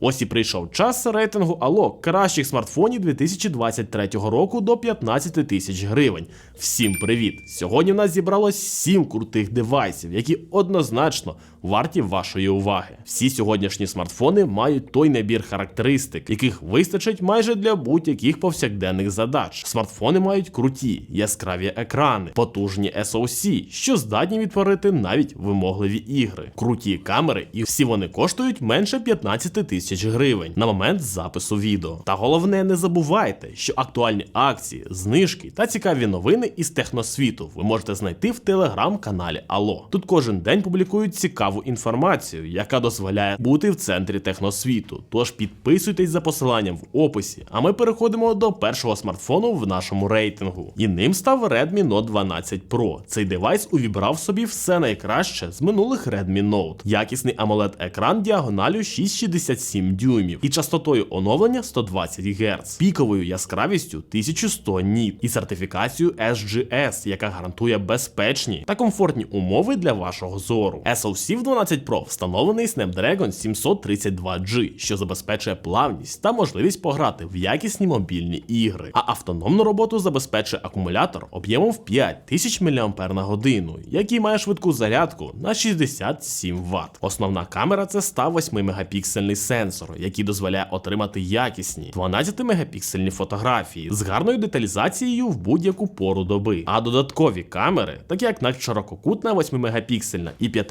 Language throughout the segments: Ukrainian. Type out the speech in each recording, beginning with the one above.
Ось і прийшов час рейтингу Ало кращих смартфонів 2023 року до 15 тисяч гривень. Всім привіт! Сьогодні в нас зібралось 7 крутих девайсів, які однозначно варті вашої уваги. Всі сьогоднішні смартфони мають той набір характеристик, яких вистачить майже для будь-яких повсякденних задач. Смартфони мають круті, яскраві екрани, потужні SoC, що здатні відтворити навіть вимогливі ігри, круті камери, і всі вони коштують менше 15 тисяч гривень на момент запису відео. Та головне, не забувайте, що актуальні акції, знижки та цікаві новини із техносвіту ви можете знайти в телеграм-каналі Ало. Тут кожен день публікують цікаву інформацію, яка дозволяє бути в центрі техносвіту. Тож підписуйтесь за посиланням в описі. А ми переходимо до першого смартфону в нашому рейтингу. І ним став Redmi Note 12 Pro. Цей девайс увібрав собі все найкраще з минулих Redmi Note. Якісний amoled екран діагоналю 667 дюймів і частотою оновлення 120 Гц, піковою яскравістю 1100 ніт і сертифікацією SGS, яка гарантує безпечні та комфортні умови для вашого зору. SoC в 12 Pro встановлений Snapdragon 732G, що забезпечує плавність та можливість пограти в якісні мобільні ігри. А автономну роботу забезпечує акумулятор об'ємом в 5000 мАч який має швидку зарядку на 67 Вт. Основна камера це 108 мегапіксельний сенсор, який дозволяє отримати якісні 12 мегапіксельні фотографії з гарною деталізацією в будь-яку пору доби. А додаткові камери, такі як надширококутна 8 мегапіксельна і 5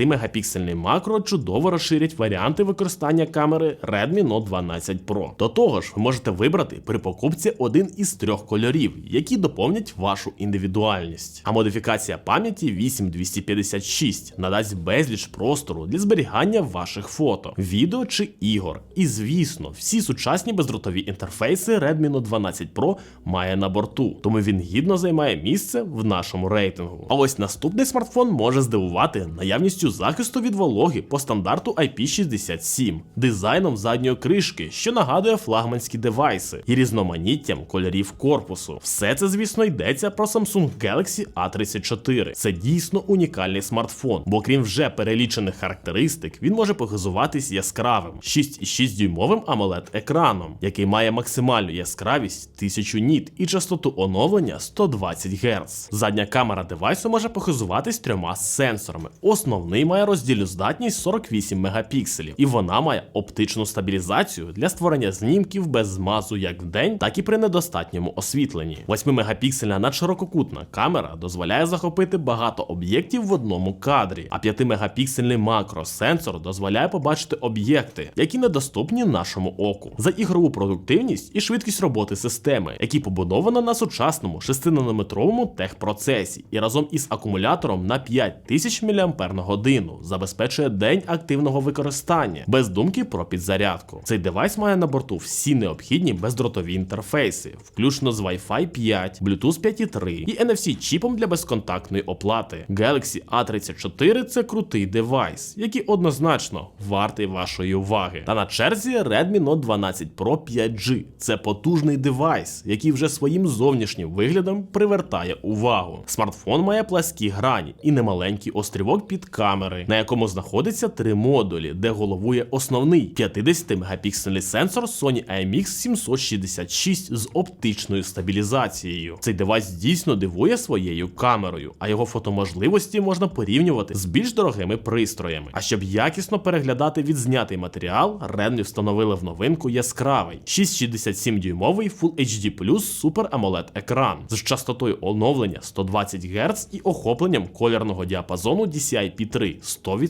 мегапіксельний макро, чудово розширять варіанти використання камери Redmi Note 12 Pro. До того ж, ви можете вибрати при покупці один із трьох кольорів, які доповнять вашу індивідуальність. А модифікація пам'яті 8256 надасть безліч простору для зберігання ваших фото, відео чи ігор. І звісно, всі сучасні бездротові інтерфейси Redmi Note 12 Pro має на борту, тому він гідно займає місце в нашому рейтингу. А ось наступний смартфон може здивувати наявністю захисту від вологи по стандарту IP67, дизайном задньої кришки, що нагадує флагманські девайси, і різноманіттям кольорів корпусу. Все це, звісно, йдеться про Samsung Galaxy A34. Це дійсно унікальний смартфон, бо крім вже перелічених характеристик, він може похизуватись яскравим 6,6 дюймовим amoled екраном, який має максимальну яскравість 1000 ніт і частоту оновлення 120 Гц. Задня камера девайсу може похизуватись трьома сенсорами. Основний має роздільну здатність 48 мегапікселів, і вона має оптичну стабілізацію для створення знімків без змазу як вдень, так і при недостатньому освітленні. 8-мегапіксельна надширококутна камера дозволяє захопити багато об'єктів в одному кадрі, а 5-мегапіксельний макросенсор дозволяє побачити об'єкти, які недоступні нашому оку, за ігрову продуктивність і швидкість роботи системи, які побудовано на сучасному 6-нанометровому техпроцесі, і разом із акумулятором на 5000 мАч годину забезпечує день активного використання без думки про підзарядку. Цей девайс має на борту всі необхідні бездротові інтерфейси, включно з Wi-Fi 5, Bluetooth 5.3 і NFC чіпом для безконтактної оплати. Galaxy A34 це крутий девайс, який однозначно вартий вашої уваги. Та на черзі Redmi Note 12 Pro 5G. Це потужний девайс, який вже своїм зовнішнім виглядом привертає увагу. Смартфон має пласкі грані і немаленький острівок під камери, на якому знаходиться три модулі, де головує основний 50-мегапіксельний сенсор Sony IMX 766 з оптичною стабілізацією. Цей девайс дійсно дивує своєю камерою, а його фотоможливості можна порівнювати з більш дорогими пристроями. А щоб якісно переглядати відзнятий матеріал, Redmi встановили в новинку яскравий 667 дюймовий Full HD Super AMOLED екран з частотою оновлення 120 Гц і охопленням колірного діапазону DCI-P3 100%.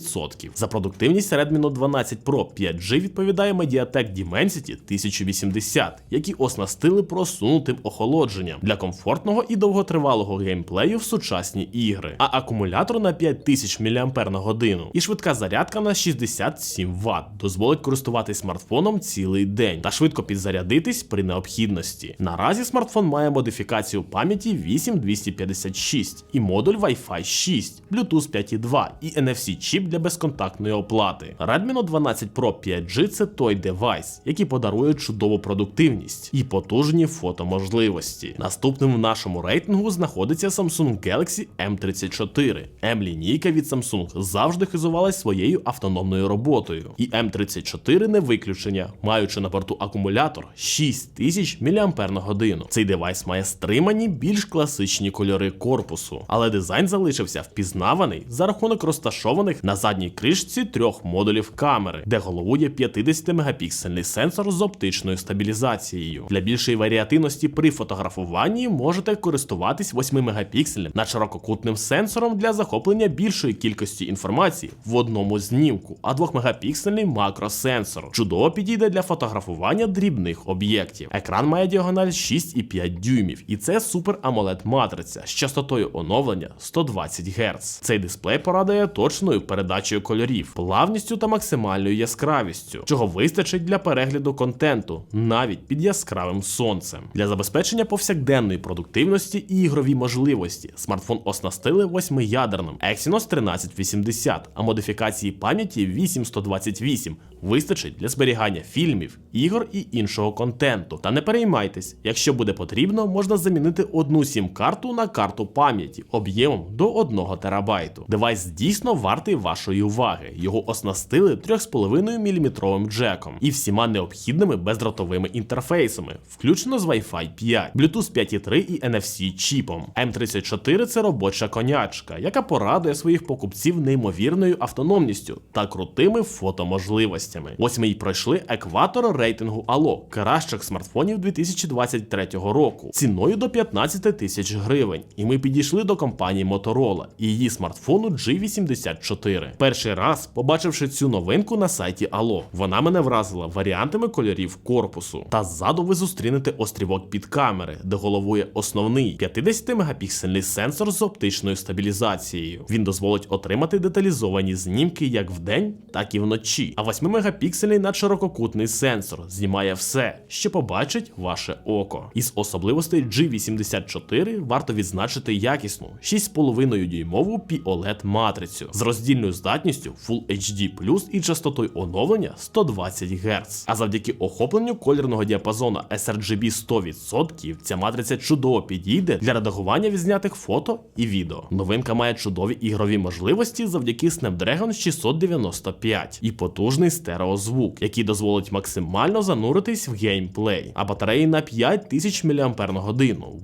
За продуктивність Redmi Note 12 Pro 5G відповідає Mediatek Dimensity 1080, які оснастили просунутим охолодженням для комфортного і довготривалого геймплею в сучасні ігри, а акумулятор на 5000 мАч годину. І швидка зарядка на 67 Вт. Дозволить користуватись смартфоном цілий день та швидко підзарядитись при необхідності. Наразі смартфон має модифікацію пам'яті 8256 і модуль Wi-Fi 6, Bluetooth 5.2 і NFC чіп для безконтактної оплати. Redmi Note 12 Pro 5G це той девайс, який подарує чудову продуктивність і потужні фотоможливості. Наступним в нашому рейтингу знаходиться Samsung Galaxy M34. М-лінійка від Samsung завжди хизувалась своєю автономною роботою. І М34 не виключення, маючи на борту акумулятор 6000 мАч. Цей девайс має стримані більш класичні кольори корпусу, але дизайн залишився впізнаваний за рахунок розташованих на задній кришці трьох модулів камери, де головує 50-мегапіксельний сенсор з оптичною стабілізацією. Для більшої варіативності при фотографуванні можете користуватись 8-мегапіксельним на ширококутним сенсором для захоплення більшої кількості інформації в одному знімку, а 2-мегапіксельний макросенсор чудово підійде для фотографування дрібних об'єктів. Екран має діагональ 6,5 дюймів, і це Super AMOLED матриця з частотою оновлення 120 Гц. Цей дисплей порадує точною передачею кольорів, плавністю та максимальною яскравістю, чого вистачить для перегляду контенту навіть під яскравим сонцем. Для забезпечення повсякденної продуктивності і ігрові можливості смартфон оснастили восьмиядерним Exynos 1380, а модифікації пам'яті 8128 вистачить для зберігання фільмів, ігор і іншого контенту. Та не переймайтесь, якщо буде потрібно, можна замінити одну сім-карту на карту пам'яті об'ємом до 1 терабайту. Девайс дійсно вартий вашої уваги. Його оснастили 3,5 мм джеком і всіма необхідними бездротовими інтерфейсами, включно з Wi-Fi 5, Bluetooth 5.3 і NFC чіпом. М34 це робоча конячка, яка порадує своїх покупців неймовірною автономністю та крутими фотоможливостями. Ось ми й пройшли екватор рейтингу Allo кращих смартфонів 2023 року ціною до 15 тисяч гривень. І ми підійшли до компанії Motorola і її смартфону G84. Перший раз, побачивши цю новинку на сайті Allo, вона мене вразила варіантами кольорів корпусу. Та ззаду ви зустрінете острівок під камери, де головує основний 50-мегапіксельний сенсор з оптичною стабілізацією. Він дозволить отримати деталізовані знімки як вдень, так і вночі. А 8-мегапіксельний надширококутний сенсор знімає все, що побачить ваше око. Із особливостей G84 варто відзначити якісну 6,5 дюймову POLED матрицю з роздільною здатністю Full HD і частотою оновлення 120 Гц. А завдяки охопленню кольорного діапазону sRGB 100% ця матриця чудово підійде для редагування відзнятих фото і відео. Новинка має чудові ігрові можливості завдяки Snapdragon 695 і потужний стереозвук, який дозволить максимально зануритись в геймплей. А батареї на 5000 мАч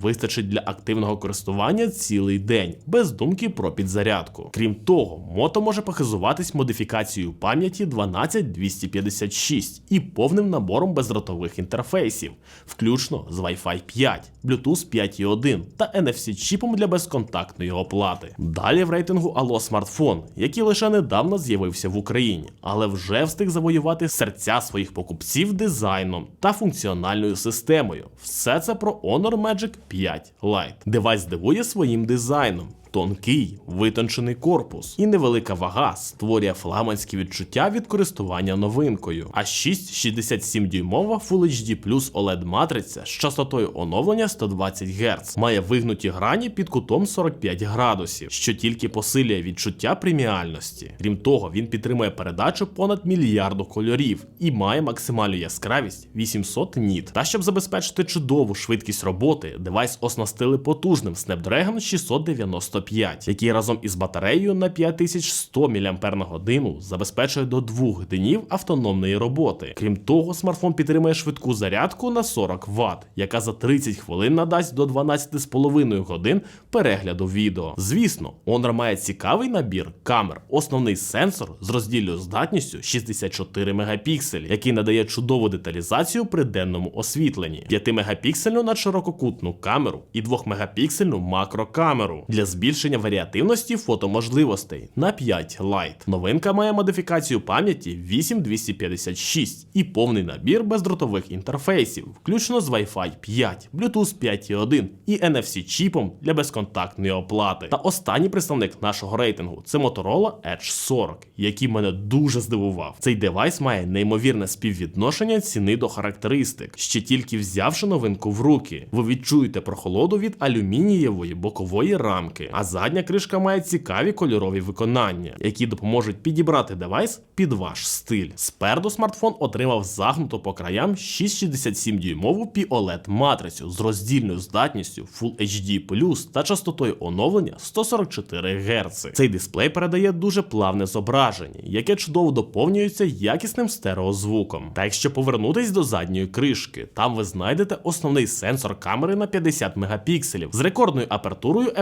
вистачить для активного користування цілий день, без думки про підзарядку. Крім того, мото може похизуватись модифікацією пам'яті 12256 і повним набором бездротових інтерфейсів, включно з Wi-Fi 5, Bluetooth 5.1 та NFC-чіпом для безконтактної оплати. Далі в рейтингу Allo смартфон, який лише недавно з'явився в Україні, але вже встиг завоювати серця своїх покупців дизайном та функціональною системою. Все це про Honor Magic 5 Lite. Девайс дивує своїм дизайном. Тонкий витончений корпус і невелика вага створює фламандські відчуття від користування новинкою. А 6,67 дюймова Full HD Plus OLED матриця з частотою оновлення 120 Гц має вигнуті грані під кутом 45 градусів, що тільки посилює відчуття преміальності. Крім того, він підтримує передачу понад мільярду кольорів і має максимальну яскравість 800 ніт. Та щоб забезпечити чудову швидкість роботи, девайс оснастили потужним Snapdragon 695 який разом із батареєю на 5100 мАч забезпечує до двох днів автономної роботи. Крім того, смартфон підтримує швидку зарядку на 40 Вт, яка за 30 хвилин надасть до 12,5 годин перегляду відео. Звісно, Honor має цікавий набір камер, основний сенсор з роздільною здатністю 64 мегапікселі, який надає чудову деталізацію при денному освітленні, 5-мегапіксельну надширококутну камеру і 2-мегапіксельну макрокамеру для збільшення варіативності фотоможливостей на 5 Lite. Новинка має модифікацію пам'яті 8256 і повний набір бездротових інтерфейсів, включно з Wi-Fi 5, Bluetooth 5.1 і NFC чіпом для безконтактної оплати. Та останній представник нашого рейтингу це Motorola Edge 40, який мене дуже здивував. Цей девайс має неймовірне співвідношення ціни до характеристик. Ще тільки взявши новинку в руки, ви відчуєте прохолоду від алюмінієвої бокової рамки, а Задня кришка має цікаві кольорові виконання, які допоможуть підібрати девайс під ваш стиль. Спереду смартфон отримав загнуту по краям 6,67 дюймову POLED матрицю з роздільною здатністю Full HD та частотою оновлення 144 Гц. Цей дисплей передає дуже плавне зображення, яке чудово доповнюється якісним стереозвуком. Та якщо повернутись до задньої кришки, там ви знайдете основний сенсор камери на 50 мегапікселів з рекордною апертурою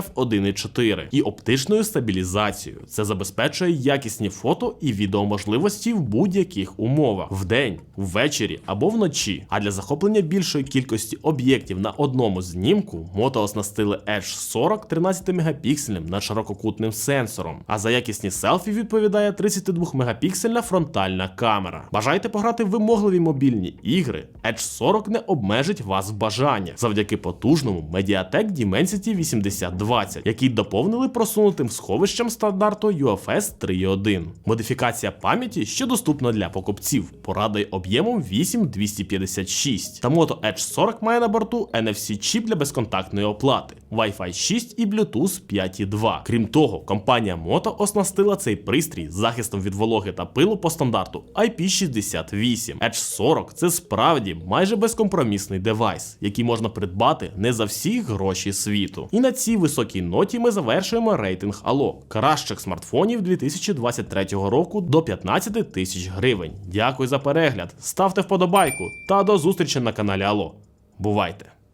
f1.4 і оптичною стабілізацією. Це забезпечує якісні фото і відеоможливості в будь-яких умовах вдень, ввечері або вночі. А для захоплення більшої кількості об'єктів на одному знімку мото оснастили Edge 40 13 мегапіксельним над ширококутним сенсором. А за якісні селфі відповідає 32 мегапіксельна фронтальна камера. Бажаєте пограти в вимогливі мобільні ігри? Edge 40 не обмежить вас в бажаннях завдяки потужному Mediatek Dimensity 8020, який доповнили просунутим сховищем стандарту UFS 3.1. Модифікація пам'яті, що доступна для покупців, порадує об'ємом 8256. Та Moto Edge 40 має на борту NFC чіп для безконтактної оплати, Wi-Fi 6 і Bluetooth 5.2. Крім того, компанія Moto оснастила цей пристрій захистом від вологи та пилу по стандарту IP68. Edge 40 це справді майже безкомпромісний девайс, який можна придбати не за всі гроші світу. І на цій високій ноті ми завершуємо рейтинг Allo кращих смартфонів 2023 року до 15 тисяч гривень. Дякую за перегляд, ставте вподобайку та до зустрічі на каналі Allo. Бувайте!